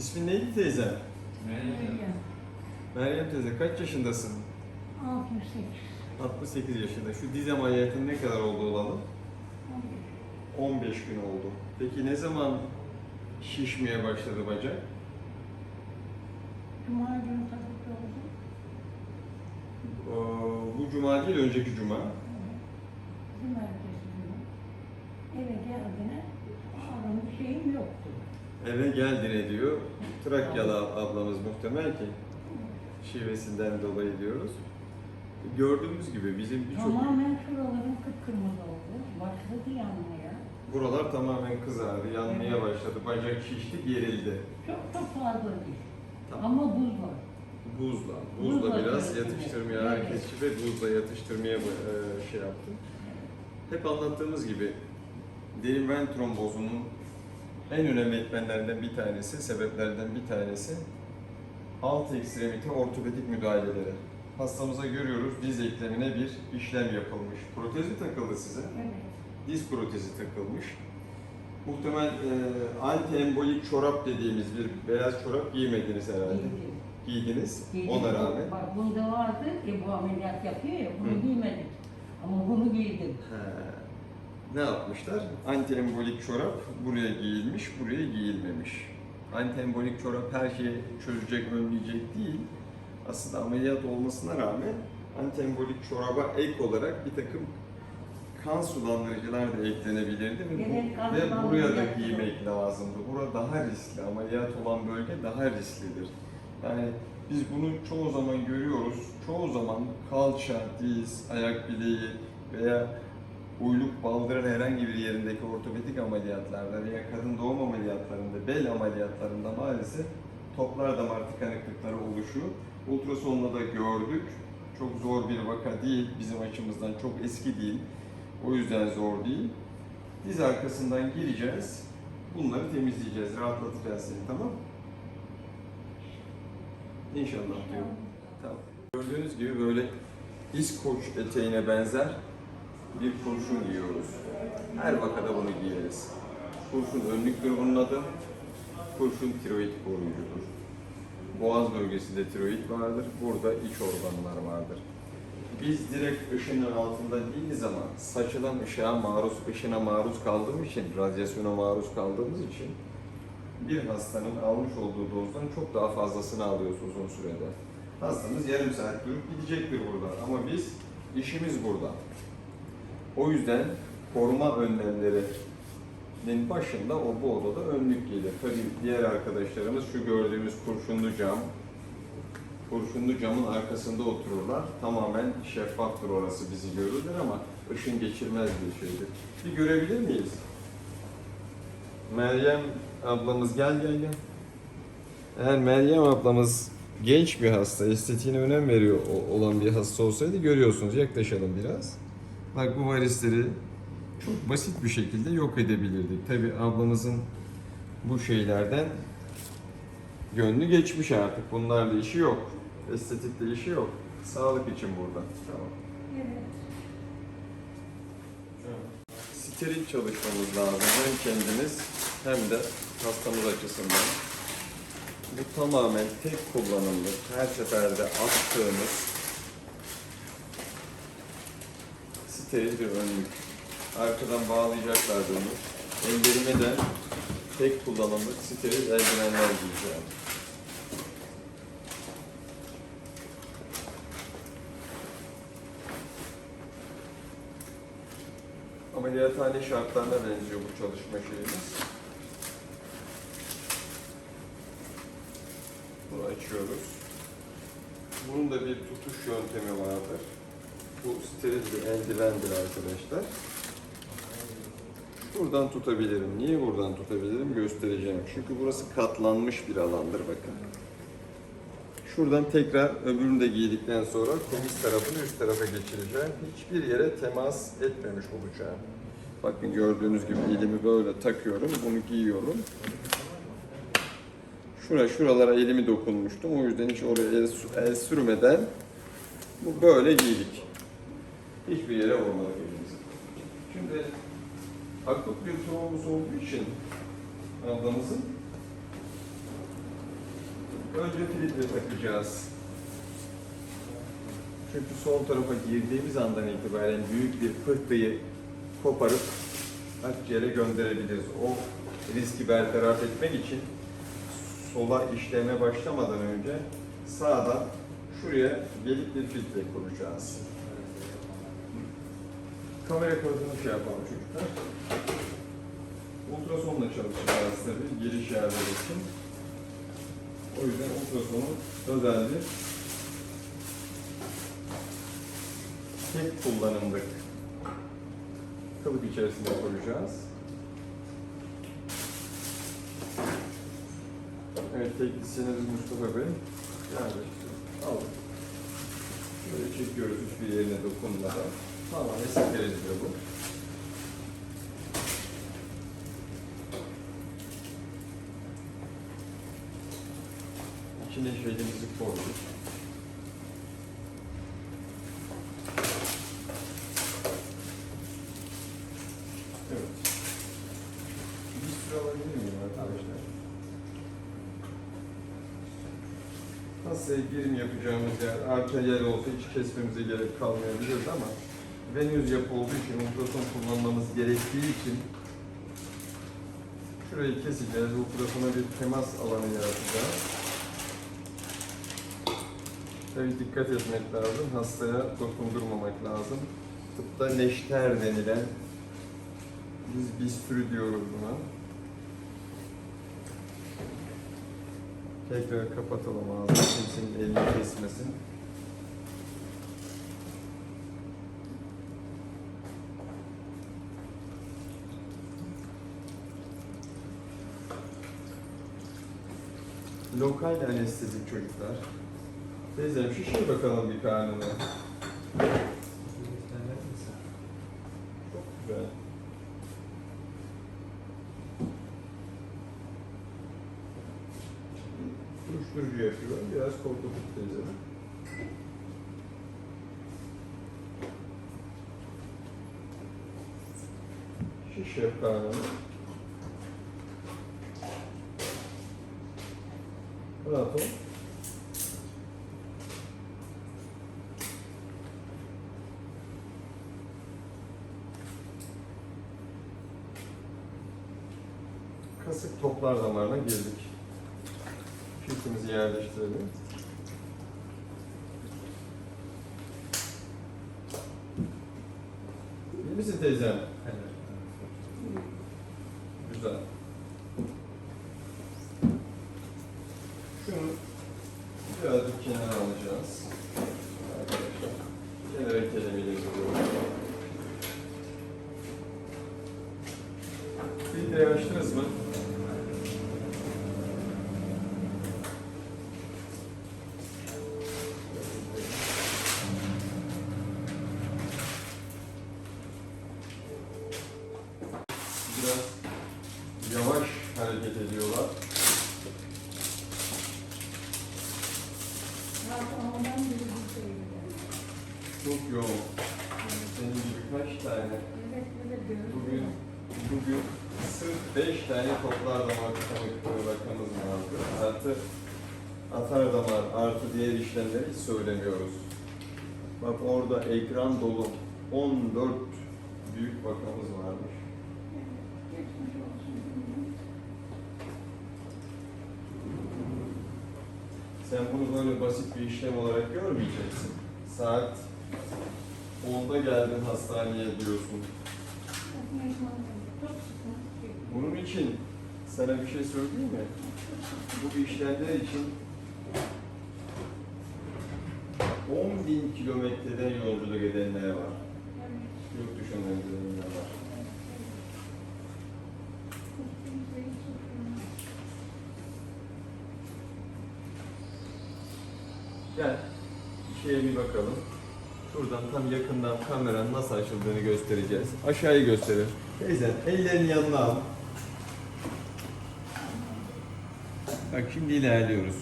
İsmin neydi teyze? Meryem. Meryem teyze kaç yaşındasın? 68. 68 yaşında. Şu diz ameliyatın ne kadar oldu olalı? 15 gün oldu. Peki ne zaman şişmeye başladı bacak? Cuma günü tabii oldu. Ee, bu cuma değil, önceki cuma. Bizim ertesi günü. Eve geldiğine ağrım bir şeyim yoktu. Eve geldin diyor. Trakyalı ablamız muhtemel ki şivesinden dolayı diyoruz. Gördüğümüz gibi bizim birçok Tamamen şuralarım kıpkırmızı oldu. Başladı yanmaya. buralar tamamen kızardı, yanmaya Evet. başladı. Bacak şişti, gerildi. Çok çok fazla değil. Tamam. Ama buz var. Buzla, buzla Buzla biraz yatıştırmaya Evet. hareketçi ve buzla yatıştırmaya e, şey yaptım. Hep anlattığımız gibi derin ven trombozunun en önemli etmenlerinden bir tanesi, sebeplerden bir tanesi alt ekstremite ortopedik müdahaleleri. Hastamıza görüyoruz diz eklemine bir işlem yapılmış. Protezi takıldı size. Evet. Diz protezi takılmış. Muhtemel e, anti embolik çorap dediğimiz bir beyaz çorap giymediniz herhalde. Giydim. Giydiniz Giydim. ona rağmen. Bak bunda vardı ki bu ameliyat yapıyor ya bunu Hı. giymedik. Ama bunu giydim. He. Ne yapmışlar? Antiembolik çorap buraya giyilmiş, buraya giyilmemiş. Antiembolik çorap her şeyi çözecek, önleyecek değil. Aslında ameliyat olmasına rağmen antiembolik çoraba ek olarak bir takım kan sulandırıcılar da eklenebilirdi ve, bu- ve buraya da giymek lazımdı. Burada daha riskli, ameliyat olan bölge daha risklidir. Yani biz bunu çoğu zaman görüyoruz. Çoğu zaman kalça, diz, ayak bileği veya uyluk baldırın herhangi bir yerindeki ortopedik ameliyatlarda veya kadın doğum ameliyatlarında, bel ameliyatlarında maalesef toplar damar tıkanıklıkları oluşuyor. Ultrasonla da gördük. Çok zor bir vaka değil, bizim açımızdan çok eski değil. O yüzden zor değil. Diz arkasından gireceğiz. Bunları temizleyeceğiz, rahatlatacağız seni tamam? İnşallah diyorum. Tamam. Gördüğünüz gibi böyle İskoç eteğine benzer bir kurşun giyiyoruz. Her vakada bunu giyeriz. Kurşun önlüktür bunun adı. Kurşun tiroid koruyucudur. Boğaz bölgesinde tiroid vardır. Burada iç organlar vardır. Biz direkt ışının altında değiliz ama saçılan ışığa maruz, ışına maruz kaldığımız için, radyasyona maruz kaldığımız için bir hastanın almış olduğu dozdan çok daha fazlasını alıyoruz uzun sürede. Hastamız yarım saat durup gidecektir burada ama biz işimiz burada. O yüzden koruma önlemlerinin başında o bu odada önlük gelir. Tabii diğer arkadaşlarımız şu gördüğümüz kurşunlu cam, kurşunlu camın arkasında otururlar. Tamamen şeffaftır orası bizi görürler ama ışın geçirmez bir şeydir. Bir görebilir miyiz? Meryem ablamız gel gel gel. Eğer Meryem ablamız genç bir hasta, estetiğine önem veriyor olan bir hasta olsaydı görüyorsunuz. Yaklaşalım biraz. Bak bu varisleri çok basit bir şekilde yok edebilirdik. Tabi ablamızın bu şeylerden gönlü geçmiş artık. Bunlarla işi yok. Estetikle işi yok. Sağlık için burada. Tamam. Evet. Steril çalışmamız lazım. Hem kendimiz hem de hastamız açısından. Bu tamamen tek kullanımlık. Her seferde attığımız steril bir önlük. Arkadan bağlayacaklar bunu. Ellerime de tek kullanımlık steril eldivenler giyeceğim. Ameliyathane şartlarına benziyor bu çalışma şeyimiz. Bunu açıyoruz. Bunun da bir tutuş yöntemi vardır. Bu steril bir eldivendir arkadaşlar. Buradan tutabilirim. Niye buradan tutabilirim göstereceğim. Çünkü burası katlanmış bir alandır bakın. Şuradan tekrar öbürünü de giydikten sonra temiz tarafını üst tarafa geçireceğim. Hiçbir yere temas etmemiş olacağım. Bakın gördüğünüz gibi elimi böyle takıyorum, bunu giyiyorum. Şura, şuralara elimi dokunmuştum. O yüzden hiç oraya el, el sürmeden bu böyle giydik. Hiçbir yere vurmadık elimizi. Şimdi akut bir trombus olduğu için ablamızın Önce filtre takacağız. Çünkü sol tarafa girdiğimiz andan itibaren büyük bir pıhtıyı koparıp akciğere gönderebiliriz. O riski bertaraf etmek için sola işleme başlamadan önce sağdan şuraya gelip bir filtre kuracağız. Kamera kodunu şey yapalım çocuklar. Ultrasonla çalışacağız tabii giriş yerleri için. O yüzden ultrasonu özeldi. Tek kullanımlık kılıf içerisinde koyacağız. Evet, teknisyenimiz Mustafa Bey. Yerleştirelim. Alın. Şöyle çekiyoruz hiçbir yerine dokunmadan. Tamamen sekereliyor bu. İçine şeyimizi koyduk. Evet. Bir sürü alabilir miyim arkadaşlar? Hastaya girim yapacağımız yer arteriyel olsa hiç kesmemize gerek kalmayabilir ama venöz yapı olduğu için ultrason kullanmamız gerektiği için şurayı keseceğiz. Ultrasona bir temas alanı yaratacağız. Tabii dikkat etmek lazım. Hastaya dokundurmamak lazım. Tıpta neşter denilen biz bistürü diyoruz buna. Tekrar kapatalım ağzını. Kimsenin elini kesmesin. Lokal anestezik çocuklar. Teyzem şişir bakalım bir karnını. Çok güzel. Uyuşturucu yapıyor. Biraz korkutup teyzem. Şiş yap karnını. Rahat. Kasık toplar damarına girdik. Filtremizi yerleştirelim. İyi misin teyzem? Güzel. Biraz yavaş hareket ediyorlar. Çok yoğun. Senin gibi kaç tane? Bugün, bugün sırf 5 tane toplar damar tıkanıklığı rakamız vardı. Artı atar damar artı diğer işlemleri hiç söylemiyoruz. Bak orada ekran dolu 14 büyük vakamız varmış. Sen bunu böyle basit bir işlem olarak görmeyeceksin. Saat 10'da geldin hastaneye diyorsun. Bunun için sana bir şey söyleyeyim mi? Bu işlemler için 10 bin kilometreden yolculuk edenler var. Evet. Yurt dışından gelenler var. Gel, şeye bir bakalım. Şuradan tam yakından kameranın nasıl açıldığını göstereceğiz. Aşağıyı gösterir. Teyze, ellerini yanına al. Bak şimdi ilerliyoruz.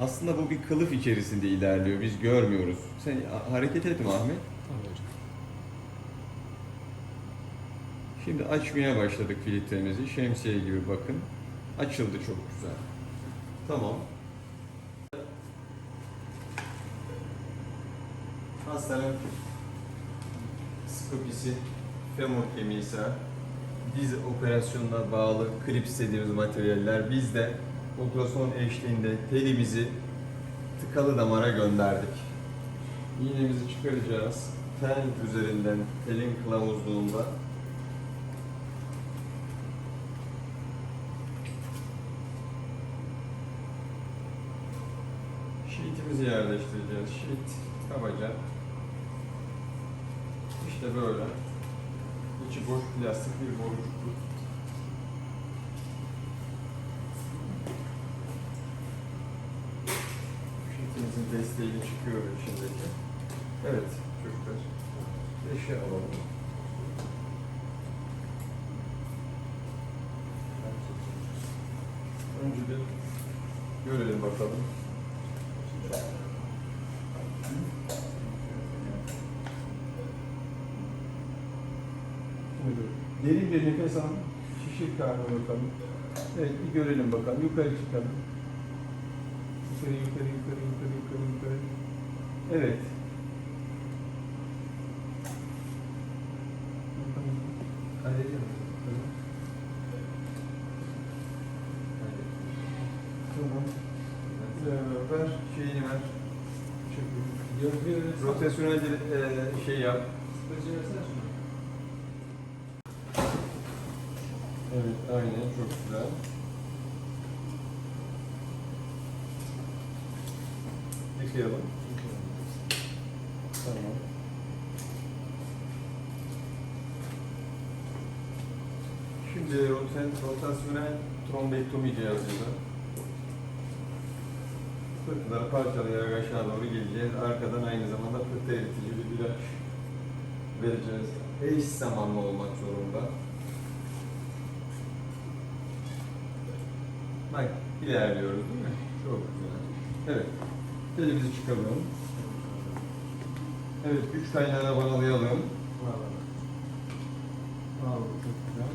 Aslında bu bir kılıf içerisinde ilerliyor. Biz görmüyoruz. Sen hareket etme Ahmet. Şimdi açmaya başladık filtremizi. Şemsiye gibi bakın. Açıldı çok güzel. Tamam. Hastanın skopisi femur kemiği ise diz operasyonuna bağlı klips dediğimiz materyaller biz de ultrason eşliğinde telimizi tıkalı damara gönderdik. İğnemizi çıkaracağız. Tel üzerinden telin kılavuzluğunda Şiitimizi yerleştireceğiz. Şiit kabaca. İşte böyle. İçi boş plastik bir borucuklu. Şiitimizin desteğiyle çıkıyor içindeki. Evet çocuklar. Eşya alalım. Önce bir görelim bakalım. Derin bir nefes al. Şişir karnına bakalım. Evet bir görelim bakalım. Yukarı çıkalım. Yukarı yukarı yukarı yukarı yukarı yukarı. Evet. Tamam. Ver şeyini ver. Rotasyonel bir e, şey yap. Evet, aynen çok güzel. Yıkayalım. Tamam. Şimdi rotasyonel trombektomi cihazıyla fıtıkları parçalayarak aşağı doğru geleceğiz. Arkadan aynı zamanda fıtık eritici bir ilaç vereceğiz. Eş zamanlı olmak zorunda. Bak ilerliyoruz değil mi? Çok güzel. Evet. Elimizi çıkaralım. Evet, güç kaynağına bağlayalım. Bravo, çok güzel.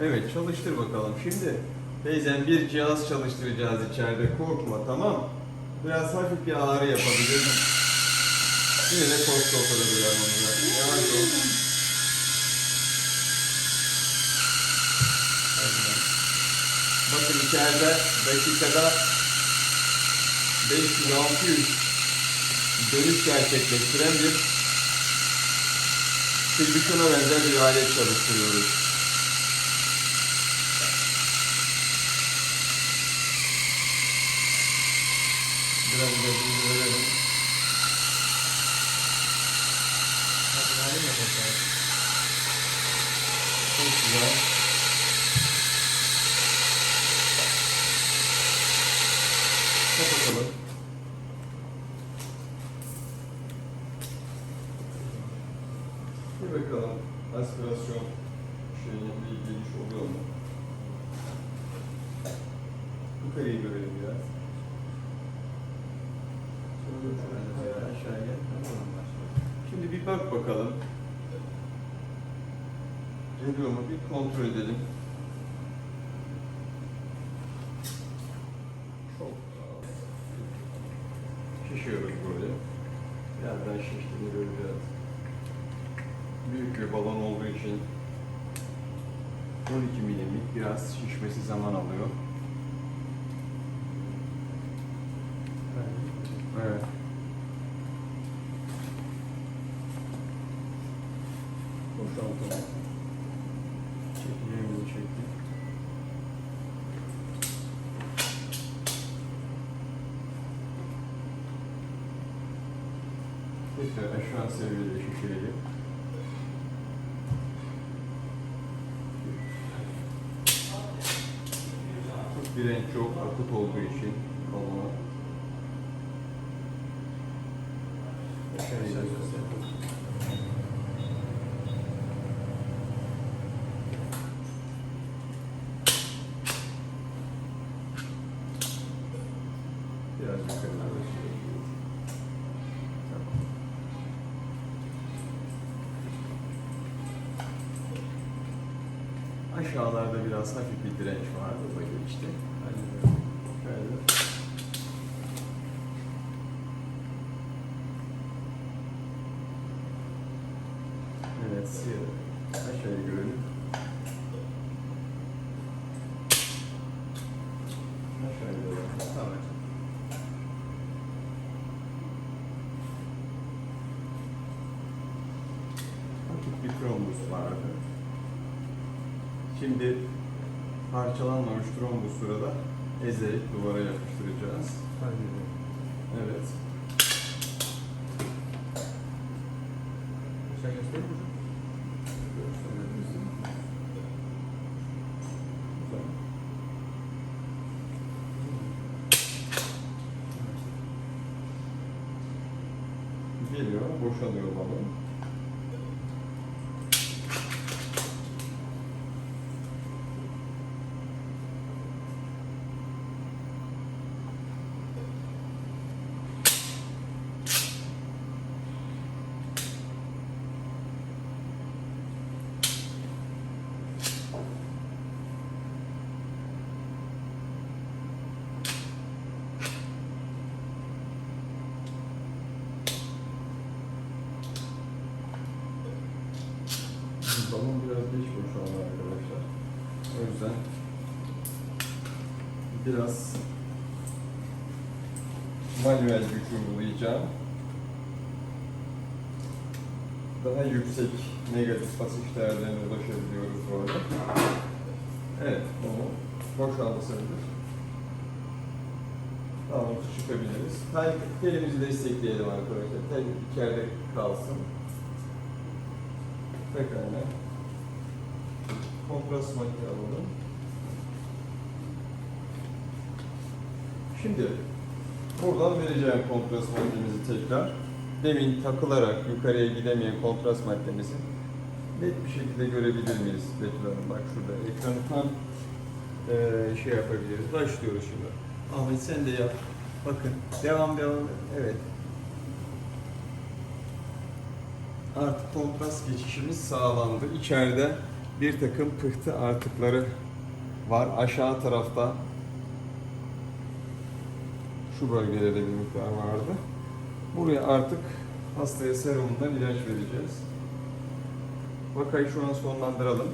Evet, çalıştır bakalım. Şimdi teyzem bir cihaz çalıştıracağız içeride. Korkma, tamam Biraz hafif bir ağrı yapabilir. Yine de korktu o kadar. Yavaş ol. Bakın içeride dakikada 500-600 dönüş gerçekleştiren bir tribüşona benzer bir alet çalıştırıyoruz. Biraz da bunu verelim. Çok güzel. Kapatalım. Bir bakalım aspirasyon şeyine bir geliş oluyor mu? Yukarıyı görelim biraz. Aşağıya. Şimdi bir bak bakalım. Geliyor mu? Bir kontrol edelim. Çok şişiyoruz böyle. Birazdan şiştiğini göreceğiz. Büyük bir balon olduğu için 12 milimlik biraz şişmesi zaman alıyor. Evet. Boşaltalım. Tekrar aşağı seviyede şişirelim. Direnç çok akut olduğu için koluna aşağıya göstereyim. Biraz yukarı doğru. Tamam. Aşağılarda biraz hafif bir direnç vardı. O da geçti. Şöyle. Evet, siyah. Aşağıya görelim. Aşağıya görelim. Tamam. Hafif bir trombus vardı. Şimdi parçalanmamış trombusu da ezerek duvara yapıştıracağız. Evet. Sen gösterir misin? Gösterebilirsin. Güzel. Geliyor, boşalıyor balon. Balon biraz geç boşaldı arkadaşlar. O yüzden biraz manuel güç uygulayacağım. Daha yüksek negatif basınç değerlerine ulaşabiliyoruz bu arada. Evet, onu boşaldı sayılır. Tamam, çıkabiliriz. Tel, telimizi destekleyelim arkadaşlar. Tel içeride kalsın. Pekala. Kontrast madde alalım. Şimdi buradan vereceğim kontrast maddemizi tekrar. Demin takılarak yukarıya gidemeyen kontrast maddemizi net bir şekilde görebilir miyiz Betül Hanım? Bak şurada ekranı tam eee, şey yapabiliriz. Başlıyoruz şimdi. Ahmet sen de yap. Bakın devam devam. Evet. Artık kontrast geçişimiz sağlandı. İçeride bir takım pıhtı artıkları var. Aşağı tarafta şu bölgede de bir miktar vardı. Buraya artık hastaya serumundan ilaç vereceğiz. Vakayı şu an sonlandıralım.